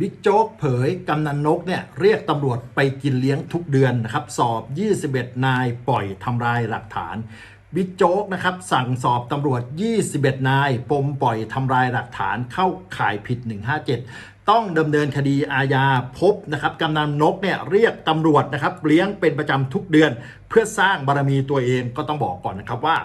บิ๊กโจ๊กเผยกำนันนกเนี่ยเรียกตำรวจไปกินเลี้ยงทุกเดือนนะครับ สอบ 21 นายปล่อยทำลายหลักฐานบิ๊กโจ๊กนะครับสั่งสอบตำรวจ 21 นาย ปมปล่อยทำลายหลักฐานเข้าข่ายผิด 157 ต้องดำเนินคดีอาญาพบนะครับกำนันนกเนี่ยเรียกตำรวจนะครับเลี้ยงเป็นประจำทุกเดือน เพื่อสร้างบารมีตัวเองก็ต้องบอกก่อนนะครับว่า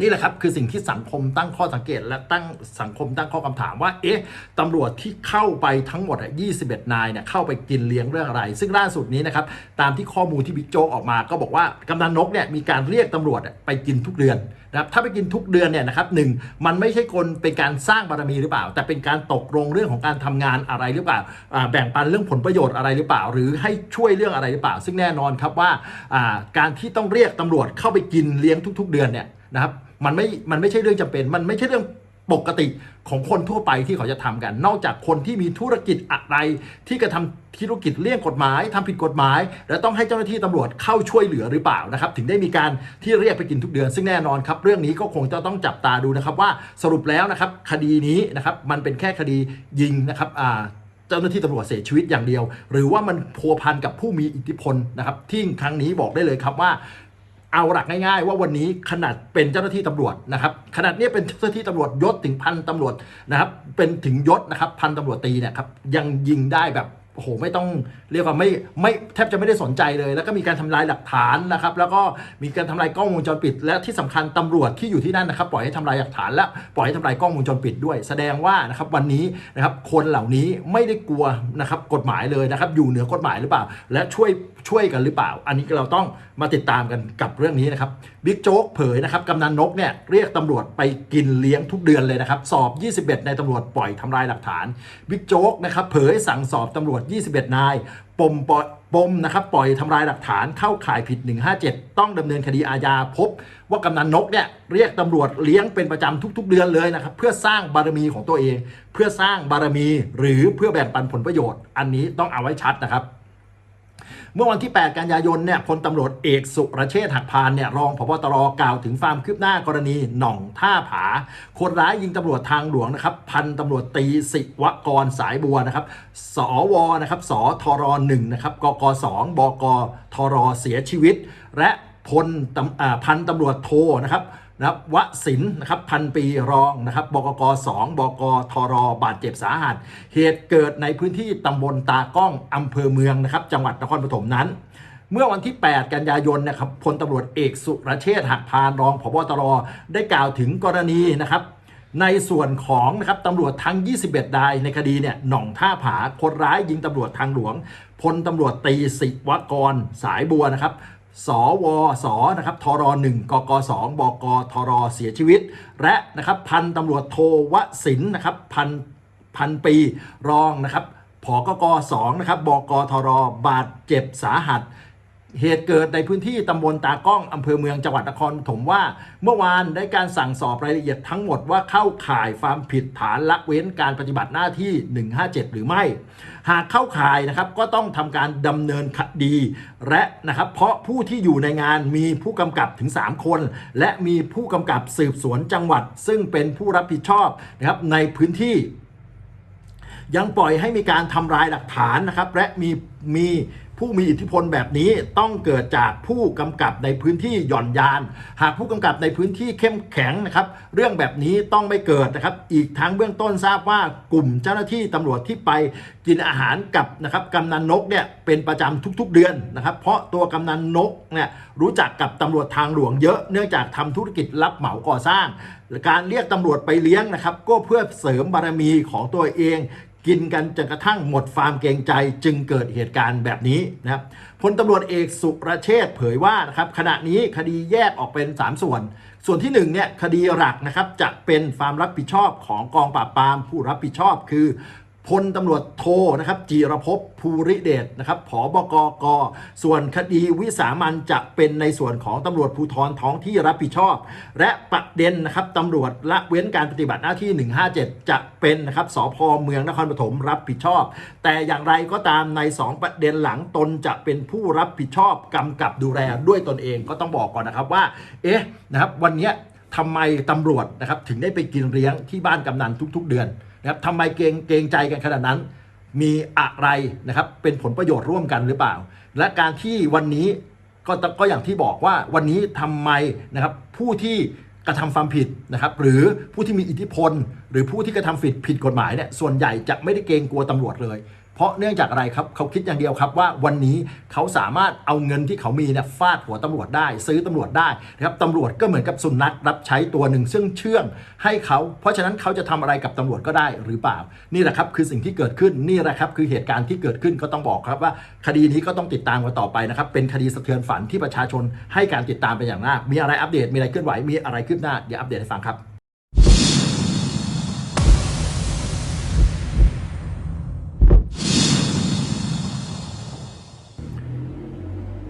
นี่แหละครับคือสิ่งที่สังคมตั้งข้อสังเกตและตั้งสังคมตั้งข้อคำถามว่า เอ๊ะตำรวจที่เข้าไปทั้งหมดอะ21 นายเนี่ยเข้าไปกินเลี้ยงเรื่องอะไร ซึ่งล่าสุดนี้นะครับตามที่ข้อมูลที่บิ๊กโจออกมาก็บอกว่ากำนันนกเนี่ยมีการเรียกตำรวจไปกินทุกเดือนนะครับถ้าไปกินทุกเดือนเนี่ยนะครับหนึ่งมันไม่ใช่คนเป็นการสร้างบารมีหรือเปล่า แต่เป็นการตกลงเรื่องของการทำงานอะไรหรือเปล่าอ่า แบ่งปันเรื่องผลประโยชน์อะไรหรือเปล่า หรือให้ช่วยเรื่องอะไรหรือเปล่า ซึ่งแน่นอนครับว่าอ่าการที่ต้องเรียกตำรวจเข้าไปกินเลี้ยงทุก ๆ เดือนเนี่ยนะครับ มันไม่มันไม่ใช่เรื่องจำเป็น มันไม่ใช่เรื่องปกติของคนทั่วไปที่เขาจะทำกัน นอกจากคนที่มีธุรกิจอะไรที่กระทำธุรกิจเลี่ยงกฎหมายทำผิดกฎหมาย และต้องให้เจ้าหน้าที่ตำรวจเข้าช่วยเหลือหรือเปล่านะครับ ถึงได้มีการที่เรียกไปกินทุกเดือน ซึ่งแน่นอนครับเรื่องนี้ก็คงจะต้องจับตาดูนะครับว่าสรุปแล้วนะครับคดีนี้นะครับมันเป็นแค่คดียิงนะครับอ่าเจ้าหน้าที่ตำรวจเสียชีวิตอย่างเดียว หรือว่ามันพัวพันกับผู้มีอิทธิพลนะครับที่ครั้งนี้บอกได้เลยครับว่า เอาหลักง่ายๆ ว่าวันนี้ขนาดเป็นเจ้าหน้าที่ตำรวจนะครับขนาดนี้เป็นเจ้าหน้าที่ตำรวจยศถึงพันตำรวจนะครับเป็นถึงยศนะครับพันตำรวจตีเนี่ยครับยังยิงได้แบบโอ้โหไม่ต้องเรียกว่าไม่ไม่แทบจะไม่ได้สนใจเลย แล้วก็มีการทำลายหลักฐานนะครับ แล้วก็มีการทำลายกล้องวงจรปิด และที่สำคัญตำรวจที่อยู่ที่นั่นนะครับ ปล่อยให้ทำลายหลักฐานและปล่อยให้ทำลายกล้องวงจรปิดด้วย แสดงว่านะครับวันนี้นะครับคนเหล่านี้ไม่ได้กลัวนะครับกฎหมายเลยนะครับอยู่เหนือกฎหมายหรือเปล่า และช่วย ช่วยกันหรือเปล่า อันนี้เราต้องมาติดตามกันกับเรื่องนี้นะครับบิ๊กโจ๊กเผยนะครับกำนันนกเนี่ยเรียกตำรวจไปกินเลี้ยงทุกเดือนเลยนะครับ สอบ 21 ในตำรวจปล่อยทำลายหลักฐานบิ๊กโจ๊กนะครับเผยสั่งสอบตำรวจ 21 นาย ปมปล่อยปมนะครับปล่อยทำลายหลักฐานเข้าข่ายผิด 157 ต้องดำเนินคดีอาญาพบ ว่ากำนันนกเนี่ยเรียกตำรวจเลี้ยงเป็นประจำทุก ๆ เดือนเลยนะครับเพื่อสร้างบารมีของตัวเอง เพื่อสร้างบารมีหรือเพื่อแบ่งปันผลประโยชน์ อันนี้ต้องเอาไว้ชัดนะครับ เมื่อวันที่ 8 กันยายนเนี่ยพลตำรวจเอกสุรเชษฐ์หักพานเนี่ยรองพบตรกล่าวถึงความคืบหน้ากรณีหน่องท่าผา คนร้ายยิงตำรวจทางหลวงนะครับ พันตำรวจตีสิวกรสายบัวนะครับ สวนะครับสทรหนึ่งนะครับกกสองบกทรเสียชีวิต และพลตพันตำรวจโทนะครับ นะครับวสินนะครับพันปีรองนะครับบกก2บกทรบาดเจ็บสาหัส เหตุเกิดในพื้นที่ตำบลตากล้องอำเภอเมืองนะครับจังหวัดนครปฐมนั้น เมื่อวันที่ 8 กันยายนนะครับพลตำรวจเอกสุรเชษฐ์หักพานรองพบตรได้กล่าวถึงกรณีนะครับในส่วนของนะครับตำรวจทั้ง 21นายในคดีเนี่ยหน่องท่าผาคนร้ายยิงตำรวจทางหลวงพลตำรวจตีสิวกรสายบัวนะครับ สวสนะครับทรหนึ่งกกสองบกทรเสียชีวิต และนะครับพันตำรวจโทวสินนะครับพันพันปีรองนะครับผกกสองนะครับบกทรบาดเจ็บสาหัส เหตุเกิดในพื้นที่ตำบลตากล้องอำเภอเมืองจังหวัดนครปฐมว่า เมื่อวานได้การสั่งสอบรายละเอียดทั้งหมดว่าเข้าข่ายความผิดฐานละเว้นการปฏิบัติหน้าที่ 157 หรือไม่ หากเข้าข่ายนะครับก็ต้องทำการดำเนินคดี และนะครับเพราะผู้ที่อยู่ในงานมีผู้กำกับถึง 3 คน และมีผู้กำกับสืบสวนจังหวัด ซึ่งเป็นผู้รับผิดชอบนะครับในพื้นที่ยังปล่อยให้มีการทำลายหลักฐานนะครับ และมีมี ผู้มีอิทธิพลแบบนี้ต้องเกิดจากผู้กำกับในพื้นที่หย่อนยาน หากผู้กำกับในพื้นที่เข้มแข็งนะครับเรื่องแบบนี้ต้องไม่เกิดนะครับ อีกทั้งเบื้องต้นทราบว่ากลุ่มเจ้าหน้าที่ตำรวจที่ไปกินอาหารกับนะครับกำนันนกเนี่ยเป็นประจำทุกๆเดือนนะครับ เพราะตัวกำนันนกเนี่ยรู้จักกับตำรวจทางหลวงเยอะเนื่องจากทำธุรกิจรับเหมาก่อสร้างการเรียกตำรวจไปเลี้ยงนะครับก็เพื่อเสริมบารมีของตัวเอง กินกันจนกระทั่งหมดความเกรงใจจึงเกิดเหตุการณ์แบบนี้นะครับพลตำรวจเอกสุรเชษฐ์เผยว่านะครับขณะนี้คดีแยกออกเป็น 3 ส่วน ส่วนที่1เนี่ยคดีหลักนะครับจะเป็นความรับผิดชอบของกองปราบปรามผู้รับผิดชอบคือ พลตำรวจโทนะครับจีรภพภูริเดชนะครับผบกก ส่วนคดีวิสามันจะเป็นในส่วนของตำรวจภูธรท้องที่รับผิดชอบ และประเด็นนะครับตำรวจละเว้นการปฏิบัติหน้าที่ 157 จะเป็นนะครับสพเมืองนครปฐมรับผิดชอบ แต่อย่างไรก็ตามใน 2 ประเด็นหลังตนจะเป็นผู้รับผิดชอบกำกับดูแลด้วยตนเองก็ต้องบอกก่อนนะครับว่า เอ๊ะนะครับวันนี้ทำไมตำรวจนะครับถึงได้ไปกินเลี้ยงที่บ้านกำนันทุก ๆ เดือน นะครับทำไมเกรงเกรงใจกันขนาดนั้น มีอะไรนะครับเป็นผลประโยชน์ร่วมกันหรือเปล่า และการที่วันนี้ก็ก็อย่างที่บอกว่าวันนี้ทำไมนะครับผู้ที่กระทำความผิดนะครับหรือผู้ที่มีอิทธิพล หรือผู้ที่กระทำผิดผิดกฎหมายเนี่ยส่วนใหญ่จะไม่ได้เกรงกลัวตำรวจเลย เพราะเนื่องจากอะไรครับเขาคิดอย่างเดียวครับว่าวันนี้เขาสามารถเอาเงินที่เขามีเนี่ยฟาดหัวตำรวจได้ ซื้อตำรวจได้นะครับตำรวจก็เหมือนกับสุนัขรับใช้ตัวหนึ่งซึ่งเชื่องให้เขาเพราะฉะนั้นเขาจะทำอะไรกับตำรวจก็ได้หรือเปล่า นี่แหละครับคือสิ่งที่เกิดขึ้นนี่แหละครับคือเหตุการณ์ที่เกิดขึ้นก็ต้องบอกครับว่า คดีนี้ก็ต้องติดตามกันต่อไปนะครับเป็นคดีสะเทือนฝันที่ประชาชนให้การติดตามเป็นอย่างมากมีอะไรอัปเดตมีอะไรเคลื่อนไหวมีอะไรคืบหน้าเดี๋ยวอัปเดตให้ฟังครับ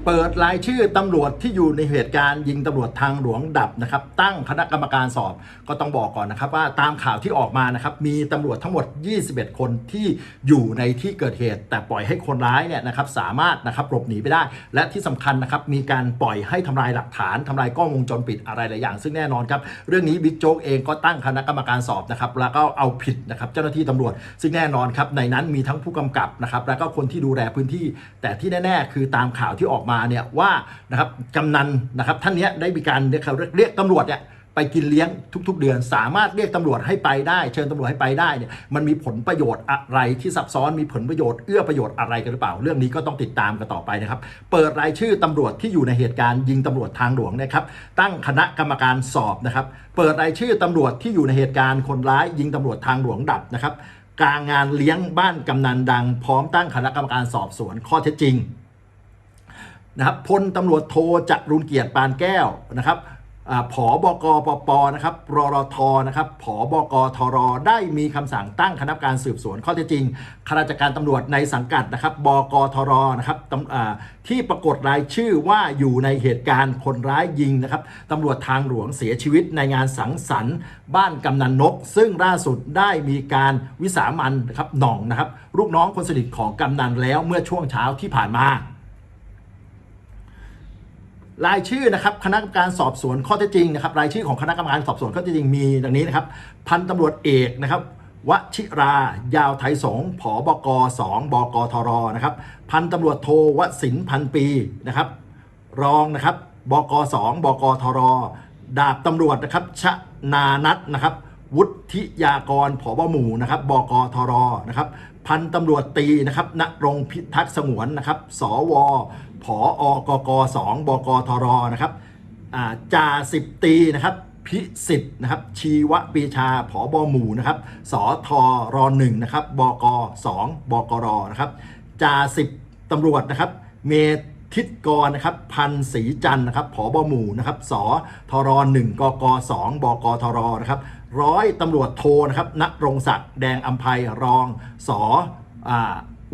เปิดรายชื่อตำรวจที่อยู่ในเหตุการณ์ยิงตำรวจทางหลวงดับนะครับ ตั้งคณะกรรมการสอบก็ต้องบอกก่อนนะครับ ว่าตามข่าวที่ออกมานะครับ มีตำรวจทั้งหมด 21 คนที่อยู่ในที่เกิดเหตุ แต่ปล่อยให้คนร้ายเนี่ยนะครับสามารถนะครับหลบหนีไปได้ และที่สำคัญนะครับมีการปล่อยให้ทำลายหลักฐานทำลายกล้องวงจรปิดอะไรหลายอย่าง ซึ่งแน่นอนครับเรื่องนี้บิ๊กโจ๊กเองก็ตั้งคณะกรรมการสอบนะครับแล้วก็เอาผิดนะครับเจ้าหน้าที่ตำรวจ ซึ่งแน่นอนครับในนั้นมีทั้งผู้กำกับนะครับแล้วก็คนที่ดูแลพื้นที่ แต่ที่แน่ ๆ คือตามข่าวที่ออกมาเนี่ยว่านะครับกำนันนะครับท่านเนี้ยได้มีการเรียกเขาเรียกตำรวจเนี่ยไปกินเลี้ยงทุก ๆ เดือน สามารถเรียกตำรวจให้ไปได้ เชิญตำรวจให้ไปได้เนี่ยมันมีผลประโยชน์อะไรที่ซับซ้อนมีผลประโยชน์เอื้อประโยชน์อะไรกันหรือเปล่า เรื่องนี้ก็ต้องติดตามกันต่อไปนะครับ เปิดรายชื่อตำรวจที่อยู่ในเหตุการณ์ยิงตำรวจทางหลวงนะครับ ตั้งคณะกรรมการสอบนะครับ เปิดรายชื่อตำรวจที่อยู่ในเหตุการณ์คนร้ายยิงตำรวจทางหลวงดับนะครับกลางงานเลี้ยงบ้านกำนันดัง พร้อมตั้งคณะกรรมการสอบสวนข้อเท็จจริง นะครับพลตำรวจโทจรุนเกียรติปานแก้วนะครับผอบกปปนะครับรรทนะครับผอบกทรได้มีคำสั่งตั้งคณะกรรมการสืบสวนข้อเท็จจริงข้าราชการตำรวจในสังกัดนะครับบกทรนะครับที่ปรากฏรายชื่อว่าอยู่ในเหตุการณ์คนร้ายยิงนะครับตำรวจทางหลวงเสียชีวิตในงานสังสรรค์บ้านกำนันนก ซึ่งล่าสุดได้มีการวิสามันนะครับหน่องนะครับลูกน้องคนสนิทของกำนันแล้วเมื่อช่วงเช้าที่ผ่านมา รายชื่อนะครับคณะกรรมการสอบสวนข้อเท็จจริงนะครับรายชื่อของคณะกรรมการสอบสวนข้อเท็จจริงมีดังนี้นะครับพันตำรวจเอกนะครับวชิรายาวไทยสงฆ์ผบกสองบกทรนะครับพันตำรวจโทวสินพันปีนะครับรองนะครับบกสองบกทรดาบตำรวจนะครับชนานัทนะครับวุฒิยากรผบหมู่นะครับบกทรนะครับพันตำรวจตีนะครับณรงพิทักษ์สงวนนะครับสว ผอกกสองบกทรนะครับจ่าสิบตีนะครับพิสิทธ์นะครับชีวปีชาผอบหมู่นะครับสทรหนึ่งนะครับบกสองบกรนะครับจ่าสิบตำรวจนะครับเมทิศกรนะครับพันศรีจันนะครับผอบหมู่นะครับสทรหนึ่งกกสองบกทรนะครับร้อยตำรวจโทนะครับณรงศักดิ์แดงอัมภัยรองสอ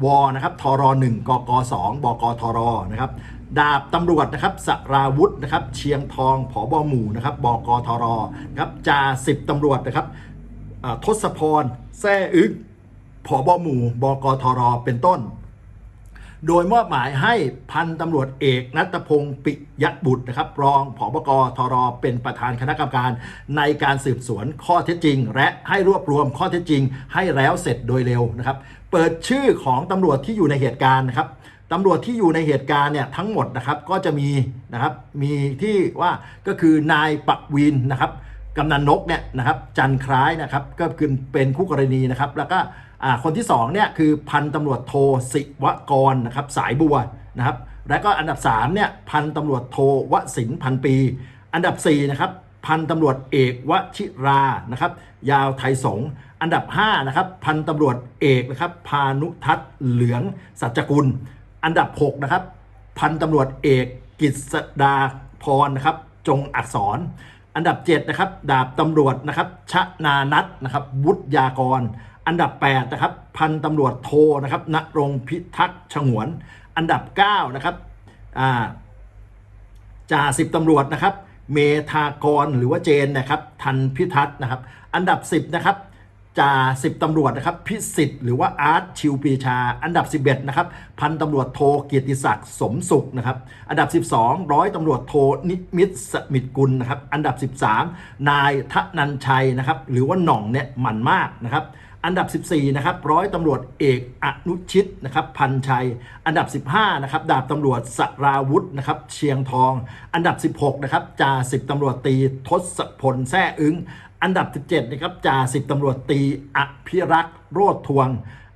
วนะครับทรหนึ่งกกสองบกทรนะครับ ดาบตำรวจนะครับสราวุธนะครับ เชียงทองผอบหมู่นะครับบกทรนะครับจ่าสิบตำรวจนะครับทศพรแซ่อึกผอบหมู่บกทรเป็นต้น โดยมอบหมายให้พันตำรวจเอกนัตพงศ์ปิยบุตรนะครับ รองผบกทรเป็นประธานคณะกรรมการ ในการสืบสวนข้อเท็จจริง และให้รวบรวมข้อเท็จจริง ให้แล้วเสร็จโดยเร็วนะครับ เปิดชื่อของตำรวจที่อยู่ในเหตุการณ์นะครับตำรวจที่อยู่ในเหตุการณ์เนี่ยทั้งหมดนะครับก็จะมีนะครับมีที่ว่าก็คือนายปักวินนะครับกำนันนกเนี่ยนะครับจันคล้ายนะครับก็คือเป็นคู่กรณีนะครับ แล้วก็ คนที่สองเนี่ยคือพันตำรวจโทสิวกรนะครับสายบัวนะครับแล้วก็อันดับ3เนี่ยพันตำรวจโทวสินพันปี อันดับ4นะครับพันตำรวจเอกวชิรานะครับยาวไทยสงอันดับ5นะครับพันตำรวจเอกนะครับพานุทัศน์เหลืองสัจกุล อันดับ6นะครับพันตำรวจเอกกิษดาพรนะครับจงอักษร อันดับ7นะครับดาบตำรวจนะครับชนานัทนะครับวุฒิยากร อันดับ8นะครับพันตำรวจโทนะครับณรงพิทักษ์ฉงวน อันดับ9นะครับจ่าสิบตำรวจนะครับ เมธากรหรือว่าเจนนะครับ ทันพิทักษ์นะครับ อันดับ 10นะครับจ่าสิบตำรวจนะครับ พิสิทธิ์หรือว่าอาร์ตชิวปีชา อันดับ 11นะครับพันตำรวจโทเกียรติศักดิ์สมสุขนะครับ อันดับ 12 ร้อยตำรวจโทนิมิตรสมิตรกุลนะครับ อันดับ 13 นายทนันชัยนะครับ หรือว่าหน่องเนี่ยหมันมากนะครับ อันดับ 14 นะครับ ร้อยตำรวจเอกอนุชิตนะครับ พันชัย อันดับ 15 นะครับ ดาบตำรวจสราวุธนะครับ เชียงทอง อันดับ 16 นะครับ จ่าสิบตำรวจตีทศพลแซ่อึ้ง อันดับ 17 นะครับ จ่าสิบตำรวจตีอภิรักษ์โรธทวง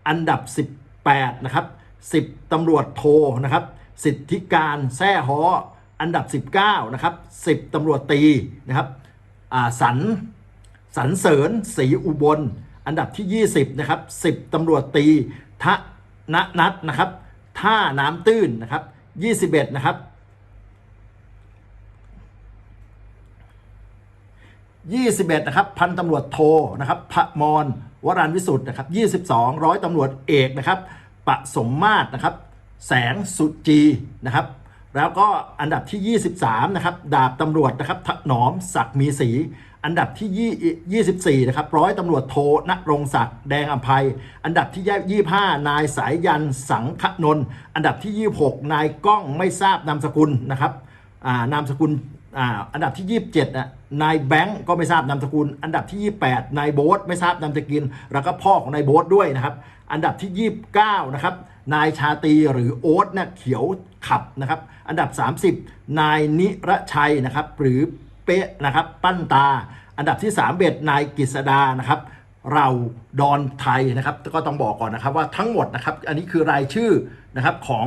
อันดับ 18 นะครับ 10ตำรวจโทนะครับ สิทธิการแซ่ฮออันดับ 19 นะครับ 10ตำรวจตีนะครับสันสรรเสริญศรีอุบล อันดับที่ 20 นะครับ 10ตำรวจตีทะนนัทนะครับ ท่าน้ำตื้นนะครับ 21 นะครับ 21 นะครับ พันตำรวจโทนะครับพระมรวรันวิสุทธ์นะครับ 22 ร้อยตำรวจเอกนะครับ ปะสมมาตรนะครับ แสงสุจีนะครับ แล้วก็อันดับที่ 23 นะครับ ดาบตำรวจนะครับถนอมศักดิ์มีศรีอันดับที่ 24 นะครับร้อยตำรวจโทณรงศักดิ์แดงอภัย อันดับที่ 25 นายสายยันสังคนน อันดับที่ 26 นายก้องไม่ทราบนามสกุลนะครับอ่านามสกุล อ่าอันดับที่ 27นะนายแบงก์ก็ไม่ทราบนามสกุล อันดับที่ 28นายโบ๊ทไม่ทราบนามสกุลแล้วก็พ่อของนายโบ๊ทด้วยนะครับ อันดับที่ 29นะครับนายชาตีหรือโอ๊ตเนี่ยเขียวขับนะครับ อันดับ 30 นายนิรชัยนะครับ หรือเป๊ะนะครับปั้นตา อันดับที่3เบ็ดนายกฤษดานะครับ เราดอนไทยนะครับ ก็ต้องบอกก่อนนะครับว่าทั้งหมดนะครับ อันนี้คือรายชื่อนะครับของ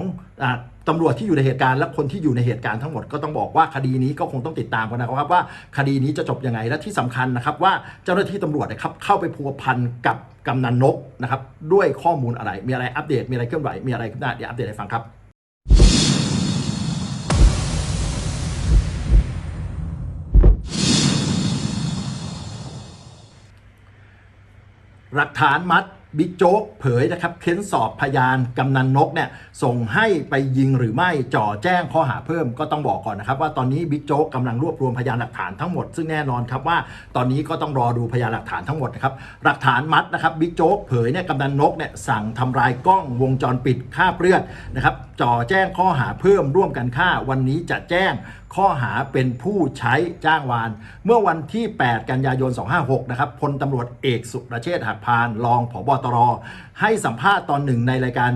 ตำรวจที่อยู่ในเหตุการณ์และคนที่อยู่ในเหตุการณ์ทั้งหมดก็ต้องบอกว่าคดีนี้ก็คงต้องติดตามกันนะครับว่าคดีนี้จะจบยังไงและที่สำคัญนะครับว่าเจ้าหน้าที่ตำรวจนะครับเข้าไปพัวพันกับกำนันนกนะครับด้วยข้อมูลอะไรมีอะไรอัปเดตมีอะไรเคลื่อนไหวมีอะไรขึ้นหน้าเดี๋ยวอัปเดตให้ฟังครับหลักฐานมัด บิ๊กโจ๊กเผยนะครับเค้นสอบพยานกำนันนกเนี่ยส่งให้ไปยิงหรือไม่จ่อแจ้งข้อหาเพิ่มก็ต้องบอกก่อนนะครับ ว่าตอนนี้บิ๊กโจ๊กกำลังรวบรวมพยานหลักฐานทั้งหมด ซึ่งแน่นอนครับว่าตอนนี้ก็ต้องรอดูพยานหลักฐานทั้งหมดนะครับหลักฐานมัดนะครับบิ๊กโจ๊กเผยเนี่ยกำนันนกเนี่ยสั่งทำลายกล้องวงจรปิดฆ่าเปลือดนะครับ จ่อแจ้งข้อหาเพิ่มร่วมกันฆ่า วันนี้จะแจ้งข้อหาเป็นผู้ใช้จ้างวาน เมื่อวันที่ 8 กันยายน 256 นะครับพลตำรวจเอกสุรเชษฐ์หักพาน รองผบตร ให้สัมภาษณ์ตอนหนึ่งในรายการ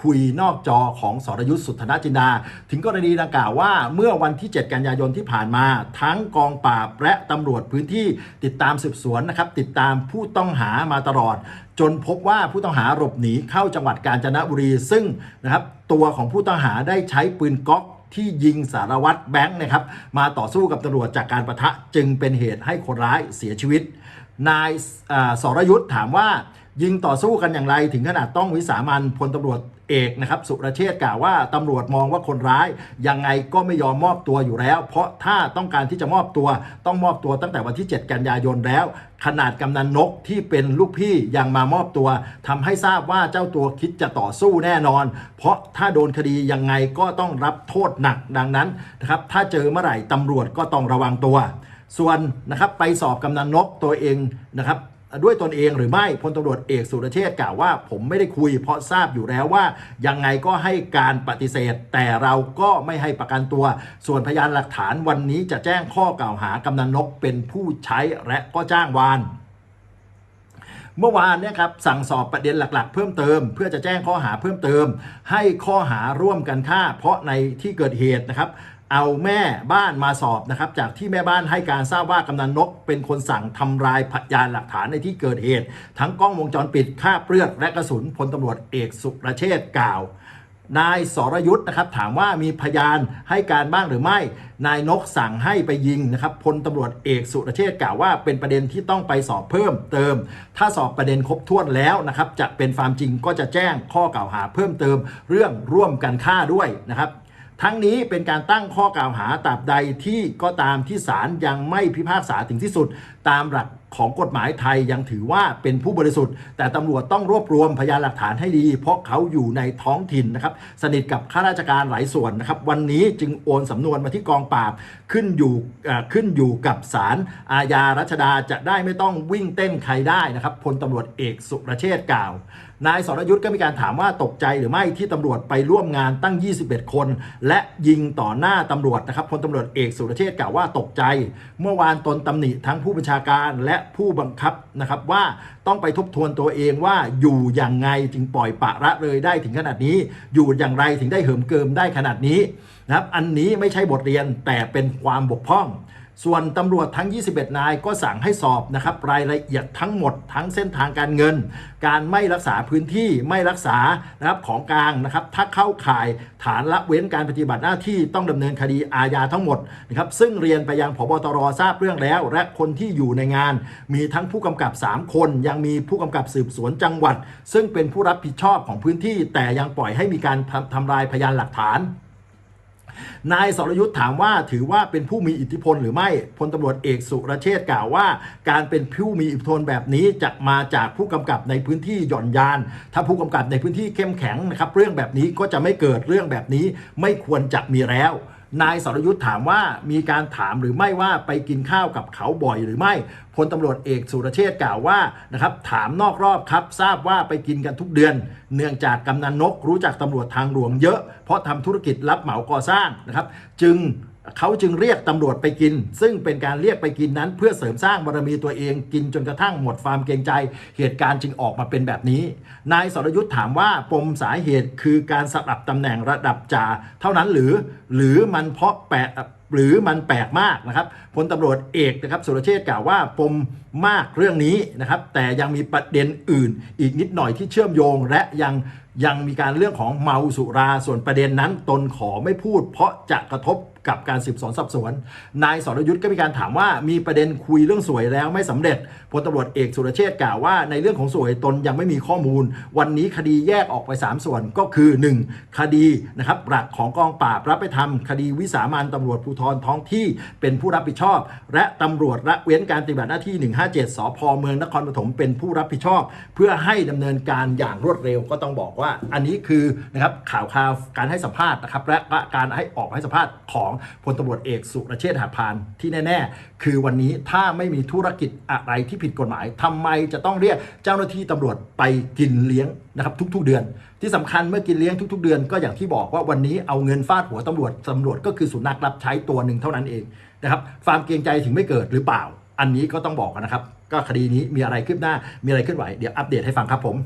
คุยนอกจอของสรยุทธ์สุทธนาจินดา ถึงกรณีดังกล่าวว่า เมื่อวันที่ 7 กันยายนที่ผ่านมา ทั้งกองปราบและตำรวจพื้นที่ติดตามสืบสวนนะครับ ติดตามผู้ต้องหามาตลอด จนพบว่าผู้ต้องหาหลบหนีเข้าจังหวัดกาญจนบุรี ซึ่งนะครับตัวของผู้ต้องหาได้ใช้ปืนก๊อกที่ยิงสารวัตรแบงค์นะครับ มาต่อสู้กับตำรวจจากการประทะจึงเป็นเหตุให้คนร้ายเสียชีวิต นายสรยุทธ์ถามว่า ยิงต่อสู้กันอย่างไรถึงขนาดต้องวิสามันพลตำรวจเอกนะครับสุรเชษฐ์กล่าวว่าตำรวจมองว่าคนร้าย ยังไงก็ไม่ยอมมอบตัวอยู่แล้ว เพราะถ้าต้องการที่จะมอบตัวต้องมอบตัวตั้งแต่วันที่ 7 กันยายนแล้ว ขนาดกำนันนกที่เป็นลูกพี่ยังมามอบตัวทำให้ทราบว่าเจ้าตัวคิดจะต่อสู้แน่นอน เพราะถ้าโดนคดียังไงก็ต้องรับโทษหนักดังนั้นนะครับถ้าเจอเมื่อไหร่ตำรวจก็ต้องระวังตัว ส่วนนะครับไปสอบกำนันนกตัวเองนะครับ ด้วยตนเองหรือไม่พลตำรวจเอกสุรเชษฐ์กล่าวว่า ผมไม่ได้คุย เพราะทราบอยู่แล้วว่า ยังไงก็ให้การปฏิเสธ แต่เราก็ไม่ให้ประกันตัว ส่วนพยานหลักฐานวันนี้จะแจ้งข้อกล่าวหากำนันนกเป็นผู้ใช้และก็จ้างวาน เมื่อวานเนี่ยครับสั่งสอบประเด็นหลักๆ เพิ่มเติม เพื่อจะแจ้งข้อหาเพิ่มเติม ให้ข้อหาร่วมกันฆ่า เพราะในที่เกิดเหตุนะครับเอาแม่บ้านมาสอบนะครับจากที่แม่บ้านให้การทราบว่ากำนันนก เป็นคนสั่งทำลายพยานหลักฐานในที่เกิดเหตุ ทั้งกล้องวงจรปิดค่าเปลือกและกระสุนพลตำรวจเอกสุรเชษฐ์กล่าว นายสรยุทธ์นะครับถามว่ามีพยานให้การบ้างหรือไม่ นายนกสั่งให้ไปยิงนะครับพลตำรวจเอกสุรเชษฐ์กล่าวว่าเป็นประเด็นที่ต้องไปสอบเพิ่มเติม ถ้าสอบประเด็นครบถ้วนแล้วนะครับจะเป็นความจริงก็จะแจ้งข้อกล่าวหาเพิ่มเติม เรื่องร่วมกันฆ่าด้วยนะครับทั้งนี้เป็นการตั้งข้อกล่าวหาตราบใดที่ก็ตามที่ศาลยังไม่พิพากษาถึงที่สุด ตามหลัก ของกฎหมายไทยยังถือว่าเป็นผู้บริสุทธิ์ แต่ตำรวจต้องรวบรวมพยานหลักฐานให้ดี เพราะเขาอยู่ในท้องถิ่นนะครับ สนิทกับข้าราชการหลายส่วนนะครับ วันนี้จึงโอนสำนวนมาที่กองปราบขึ้นอยู่ขึ้นอยู่กับศาลอาญารัชดาจะได้ไม่ต้องวิ่งเต้นใครได้นะครับพลตำรวจเอกสุรเชษฐ์กล่าว นายสรยุทธ์ก็มีการถามว่าตกใจหรือไม่ที่ตำรวจไปร่วมงานตั้ง 21 คน และยิงต่อหน้าตำรวจนะครับพลตำรวจเอกสุรเชษฐ์กล่าวว่าตกใจ เมื่อวานตนตำหนิทั้งผู้บัญชาการและผู้บังคับนะครับว่าต้องไปทบทวนตัวเองว่าอยู่อย่างไงจึงปล่อยปะละเลยได้ถึงขนาดนี้ อยู่อย่างไรถึงได้เหิมเกิมได้ขนาดนี้นะครับอันนี้ไม่ใช่บทเรียนแต่เป็นความบกพร่อง ส่วนตำรวจทั้ง 21 นายก็สั่งให้สอบนะครับรายละเอียดทั้งหมดทั้งเส้นทางการเงิน การไม่รักษาพื้นที่ไม่รักษานะครับของกลางนะครับถ้าเข้าข่ายฐานละเว้นการปฏิบัติหน้าที่ต้องดำเนินคดีอาญาทั้งหมดนะครับซึ่งเรียนไปยังพบตรทราบเรื่องแล้ว และคนที่อยู่ในงาน มีทั้งผู้กำกับ 3 คน ยังมีผู้กำกับสืบสวนจังหวัด ซึ่งเป็นผู้รับผิดชอบของพื้นที่ แต่ยังปล่อยให้มีการทำทำลายพยานหลักฐาน นายสรยุทธ์ถามว่าถือว่าเป็นผู้มีอิทธิพลหรือไม่พลตำรวจเอกสุรเชษฐ์กล่าวว่า การเป็นผู้มีอิทธิพลแบบนี้จะมาจากผู้กำกับในพื้นที่หย่อนยาน ถ้าผู้กำกับในพื้นที่เข้มแข็งนะครับเรื่องแบบนี้ก็จะไม่เกิดเรื่องแบบนี้ไม่ควรจะมีแล้ว นายสรยุทธ์ถามว่ามีการถามหรือไม่ว่าไปกินข้าวกับเขาบ่อยหรือไม่พลตำรวจเอกสุรเชษฐ์กล่าวว่านะครับถามนอกรอบครับ ทราบว่าไปกินกันทุกเดือน เนื่องจากกำนันนกรู้จักตำรวจทางหลวงเยอะ เพราะทำธุรกิจรับเหมาก่อสร้างนะครับ จึง เขาจึงเรียกตำรวจไปกิน ซึ่งเป็นการเรียกไปกินนั้น เพื่อเสริมสร้างบารมีตัวเองกินจนกระทั่งหมดความเกรงใจ เหตุการณ์จึงออกมาเป็นแบบนี้ นายสรยุทธ์ถามว่าปมสาเหตุคือการสลับตำแหน่งระดับจ่าเท่านั้นหรือ หรือมันเพราะแปะหรือมันแปลกมากนะครับพลตำรวจเอกนะครับสุรเชษฐ์กล่าวว่าปมมากเรื่องนี้นะครับ แต่ยังมีประเด็นอื่น อีกนิดหน่อยที่เชื่อมโยง และยังยังมีการเรื่องของเมาสุราส่วนประเด็นนั้น ตนขอไม่พูด เพราะจะกระทบ กับการสืบสวนสอบสวน นายสรยุทธ์ก็มีการถามว่ามีประเด็นคุยเรื่องสวยแล้วไม่สำเร็จพลตำรวจเอกสุรเชษฐ์กล่าวว่าในเรื่องของสวยตนยังไม่มีข้อมูล วันนี้คดีแยกออกไป 3 ส่วนก็คือ 1. คดีนะครับหลักของกองปราบรับไปทำคดีวิสามันตำรวจภูธรท้องที่เป็นผู้รับผิดชอบ และตำรวจละเว้นการปฏิบัติหน้าที่ 157 สพเมืองนครปฐมเป็นผู้รับผิดชอบ เพื่อให้ดำเนินการอย่างรวดเร็วก็ต้องบอกว่า อันนี้คือนะครับข่าวข่าวการให้สัมภาษณ์นะครับและการให้ออกให้สัมภาษณ์ของพลตำรวจเอกสุรเชษฐ์หักพานที่แน่ ๆ คือวันนี้ถ้าไม่มีธุรกิจอะไรที่ผิดกฎหมายทำไมจะต้องเรียกเจ้าหน้าที่ตำรวจไปกินเลี้ยงนะครับทุก ๆ เดือน ที่สำคัญเมื่อกินเลี้ยงทุก ๆ เดือนก็อย่างที่บอกว่าวันนี้เอาเงินฟาดหัวตำรวจตำรวจก็คือสุนัขรับใช้ตัวหนึ่งเท่านั้นเองนะครับความเกรงใจถึงไม่เกิดหรือเปล่า อันนี้ก็ต้องบอกนนะครับ ก็คดีนี้มีอะไรคืบหน้ามีอะไรเคลื่อนไหวเดี๋ยวอัปเดตให้ฟังครับผม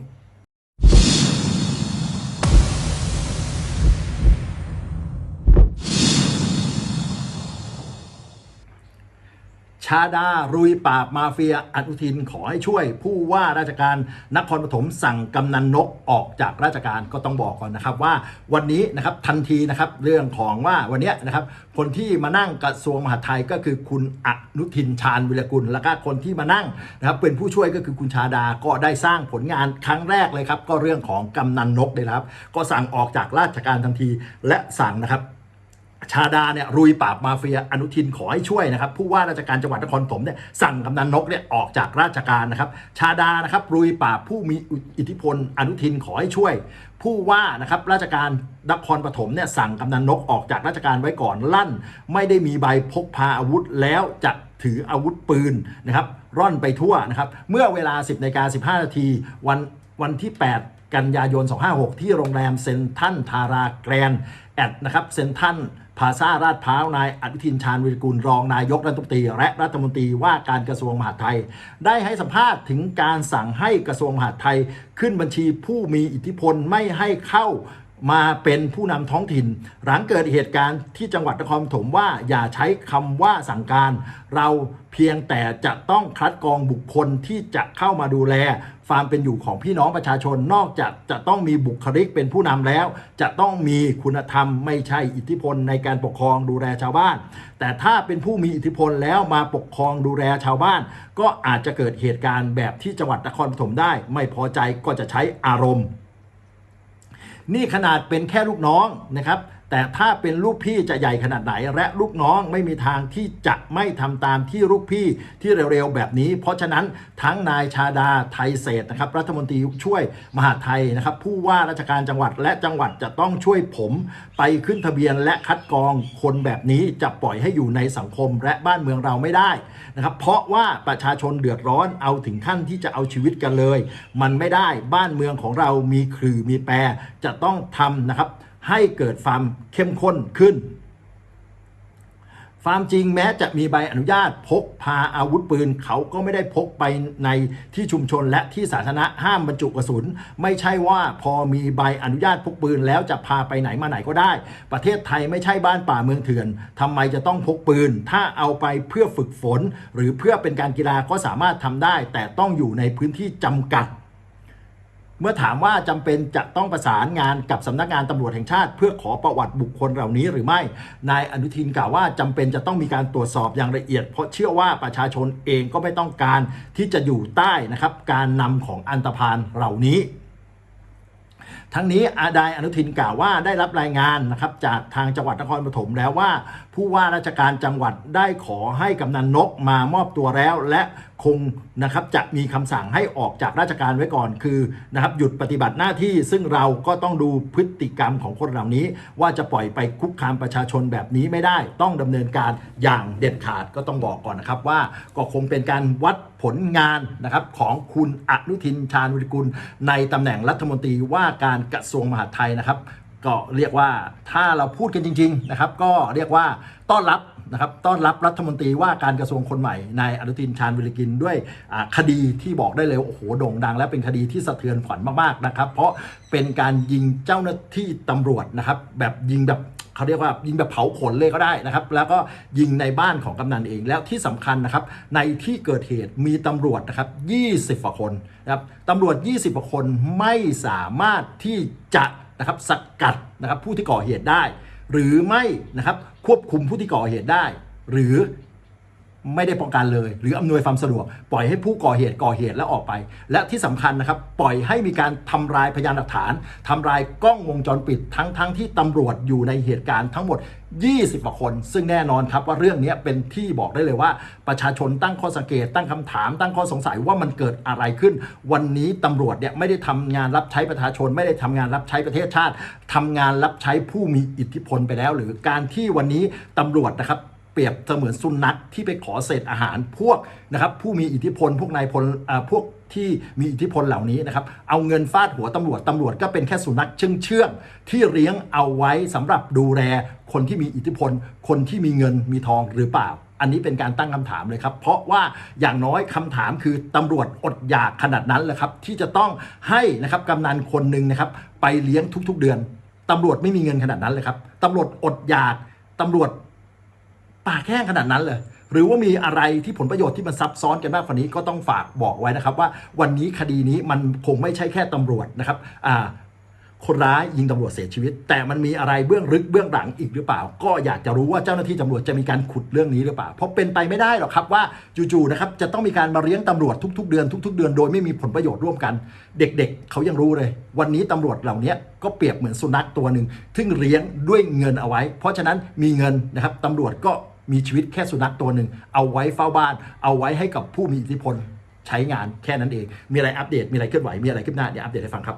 ดารุยปราบมาเฟียอนุทินขอให้ช่วย ผู้ว่าราชการนครปฐมสั่งกำนันนกออกจากราชการก็ต้องบอกก่อนนะครับว่าวันนี้นะครับทันทีนะครับเรื่องของว่าวันนี้นะครับคนที่มานั่งกระทรวงมหาดไทยก็คือคุณอนุทินชาญวิรกุล แล้วก็คนที่มานั่งนะครับเป็นผู้ช่วยก็คือคุณชาดาก็ได้สร้างผลงานครั้งแรกเลยครับ ก็เรื่องของกำนันนกเลยครับ ก็สั่งออกจากราชการทันทีและสั่งนะครับ ชาดาเนี่ยรุยปราบมาเฟียอนุทินขอให้ช่วยนะครับผู้ว่าราชการจังหวัดนครปฐมเนี่ยสั่งกำนันนกเนี่ยออกจากราชการนะครับ ชาดานะครับรุยปราบผู้มีอิทธิพล อนุทินขอให้ช่วย ผู้ว่านะครับราชการนครปฐมเนี่ยสั่งกำนันนกออกจากราชการไว้ก่อนลั่น ไม่ได้มีใบพกพาอาวุธแล้วจะถืออาวุธปืนนะครับร่อนไปทั่วนะครับเมื่อเวลา 10นาฬิกา15นาทีวันวันที่ 8 กันยายน 256 ที่โรงแรมเซนทันทาราแกรนแอดนะครับเซนทัน พาซาราดพร้าวนายอนุทินชาญวิรกุลรองนายกรัฐมนตรีและรัฐมนตรีว่าการกระทรวงมหาดไทย ได้ให้สัมภาษณ์ถึงการสั่งให้กระทรวงมหาดไทย ขึ้นบัญชีผู้มีอิทธิพลไม่ให้เข้า มาเป็นผู้นำท้องถิ่น หลังเกิดเหตุการณ์ที่จังหวัดนครปฐมว่าอย่าใช้คำว่าสั่งการ เราเพียงแต่จะต้องคัดกรองบุคคลที่จะเข้ามาดูแลความเป็นอยู่ของพี่น้องประชาชนนอกจากจะต้องมีบุคลิกเป็นผู้นำแล้ว จะต้องมีคุณธรรมไม่ใช่อิทธิพลในการปกครองดูแลชาวบ้าน แต่ถ้าเป็นผู้มีอิทธิพลแล้วมาปกครองดูแลชาวบ้าน ก็อาจจะเกิดเหตุการณ์แบบที่จังหวัดนครปฐมได้ ไม่พอใจก็จะใช้อารมณ์ นี่ขนาดเป็นแค่ลูกน้องนะครับ แต่ถ้าเป็นลูกพี่จะใหญ่ขนาดไหน และลูกน้องไม่มีทางที่จะไม่ทำตามที่ลูกพี่ที่เร็วๆแบบนี้ เพราะฉะนั้นทั้งนายชาดาไทยเศรษฐ์นะครับรัฐมนตรีช่วยมหาไทยนะครับผู้ว่าราชการจังหวัดและจังหวัดจะต้องช่วยผมไปขึ้นทะเบียนและคัดกรองคนแบบนี้จะปล่อยให้อยู่ในสังคมและบ้านเมืองเราไม่ได้นะครับเพราะว่าประชาชนเดือดร้อนเอาถึงขั้นที่จะเอาชีวิตกันเลย มันไม่ได้บ้านเมืองของเรามีคือมีแปรจะต้องทำนะครับ ให้เกิดความเข้มข้นขึ้นความจริงแม้จะมีใบอนุญาตพกพาอาวุธปืน เขาก็ไม่ได้พกไปในที่ชุมชนและที่สาธารณะห้ามบรรจุกระสุน ไม่ใช่ว่าพอมีใบอนุญาตพกปืนแล้วจะพาไปไหนมาไหนก็ได้ ประเทศไทยไม่ใช่บ้านป่าเมืองเถื่อนทำไมจะต้องพกปืน ถ้าเอาไปเพื่อฝึกฝน หรือเพื่อเป็นการกีฬาก็สามารถทำได้ แต่ต้องอยู่ในพื้นที่จำกัด เมื่อถามว่าจำเป็นจะต้องประสานงานกับสำนักงานตำรวจแห่งชาติ เพื่อขอประวัติบุคคลเหล่านี้หรือไม่ นายอนุทินกล่าวว่าจำเป็นจะต้องมีการตรวจสอบอย่างละเอียด เพราะเชื่อว่าประชาชนเองก็ไม่ต้องการที่จะอยู่ใต้นะครับการนำของอันตพานเหล่านี้ ทั้งนี้อาดายอนุทินกล่าวว่าได้รับรายงานนะครับจากทางจังหวัดนครปฐมแล้วว่า ผู้ว่าราชการจังหวัดได้ขอให้กำนันนกมามอบตัวแล้ว และคงนะครับจะมีคำสั่งให้ออกจากราชการไว้ก่อนคือนะครับหยุดปฏิบัติหน้าที่ซึ่งเราก็ต้องดูพฤติกรรมของคนเหล่านี้ ว่าจะปล่อยไปคุกคามประชาชนแบบนี้ไม่ได้ ต้องดำเนินการอย่างเด็ดขาดก็ต้องบอกก่อนนะครับว่าก็คงเป็นการวัดผลงานนะครับของคุณอนุทินชาญวิรุลในตำแหน่งรัฐมนตรีว่าการกระทรวงมหาดไทยนะครับ ก็เรียกว่าถ้าเราพูดกันจริงๆนะครับ ก็เรียกว่าต้อนรับนะครับต้อนรับรัฐมนตรีว่าการกระทรวงคนใหม่นายอนุทินชาญวิริกินด้วยคดีที่บอกได้เลยโอ้โหโด่งดัง และเป็นคดีที่สะเทือนขวัญมากๆนะครับ เพราะเป็นการยิงเจ้าหน้าที่ตำรวจนะครับ แบบยิงแบบ เขาเรียกว่ายิงแบบเผาขนเลยก็ได้นะครับ แล้วก็ยิงในบ้านของกำนันเองแล้วที่สำคัญนะครับ ในที่เกิดเหตุมีตำรวจนะครับ 20กว่าคนนะครับตำรวจ 20กว่าคนไม่สามารถที่จะนะครับสกัดนะครับผู้ที่ก่อเหตุได้ หรือไม่นะครับควบคุมผู้ที่ก่อเหตุได้ หรือ ไม่ได้ป้องกันเลย หรืออำนวยความสะดวก ปล่อยให้ผู้ก่อเหตุก่อเหตุแล้วออกไป และที่สำคัญนะครับ ปล่อยให้มีการทำลายพยานหลักฐานทำลายกล้องวงจรปิดทั้งทั้งที่ตำรวจอยู่ในเหตุการณ์ทั้งหมด 20กว่าคน ซึ่งแน่นอนครับว่าเรื่องนี้เป็นที่บอกได้เลยว่า ประชาชนตั้งข้อสังเกต ตั้งคำถาม ตั้งข้อสงสัยว่ามันเกิดอะไรขึ้น วันนี้ตำรวจเนี่ยไม่ได้ทำงานรับใช้ประชาชน ไม่ได้ทำงานรับใช้ประเทศชาติทำงานรับใช้ผู้มีอิทธิพลไปแล้ว หรือการที่วันนี้ตำรวจนะครับ เปรียบเสมือนสุนัขที่ไปขอเศษอาหารพวกนะครับผู้มีอิทธิพลพวกนายพลอ่าพวกที่มีอิทธิพลเหล่านี้นะครับ เอาเงินฟาดหัวตำรวจตำรวจก็เป็นแค่สุนัขเชื่องเชื่องที่เลี้ยงเอาไว้สำหรับดูแลคนที่มีอิทธิพล คนที่มีเงินมีทองหรือเปล่า อันนี้เป็นการตั้งคำถามเลยครับ เพราะว่าอย่างน้อยคำถามคือตำรวจอดอยากขนาดนั้นแหละครับ ที่จะต้องให้นะครับกำนันคนหนึ่งนะครับ ไปเลี้ยงทุกๆเดือนตำรวจไม่มีเงินขนาดนั้นเลยครับตำรวจอดอยากตำรวจ ปากแห้งขนาดนั้นเลย หรือว่ามีอะไรที่ผลประโยชน์ที่มันซับซ้อนกันมากกว่านี้ก็ต้องฝากบอกไว้นะครับ ว่าวันนี้คดีนี้มันคงไม่ใช่แค่ตำรวจนะครับอ่าคนร้ายยิงตำรวจเสียชีวิต แต่มันมีอะไรเบื้องลึกเบื้องหลังอีกหรือเปล่า ก็อยากจะรู้ว่าเจ้าหน้าที่ตำรวจจะมีการขุดเรื่องนี้หรือเปล่า เพราะเป็นไปไม่ได้หรอกครับว่าจู่ๆนะครับจะต้องมีการมาเลี้ยงตำรวจทุก ๆ เดือนทุก ๆ เดือนโดยไม่มีผลประโยชน์ร่วมกัน เด็กๆ เขายังรู้เลย วันนี้ตำรวจเหล่านี้ก็เปรียบเหมือนสุนัขตัวหนึ่งซึ่งเลี้ยงด้วยเงินเอาไว้ เพราะฉะนั้นมีเงินนะครับตำรวจก็ มีชีวิตแค่สุนัขตัวหนึ่ง เอาไว้เฝ้าบ้าน เอาไว้ให้กับผู้มีอิทธิพลใช้งานแค่นั้นเอง มีอะไรอัปเดต มีอะไรเคลื่อนไหว มีอะไรขึ้นหน้า เดี๋ยวอัปเดตให้ฟังครับ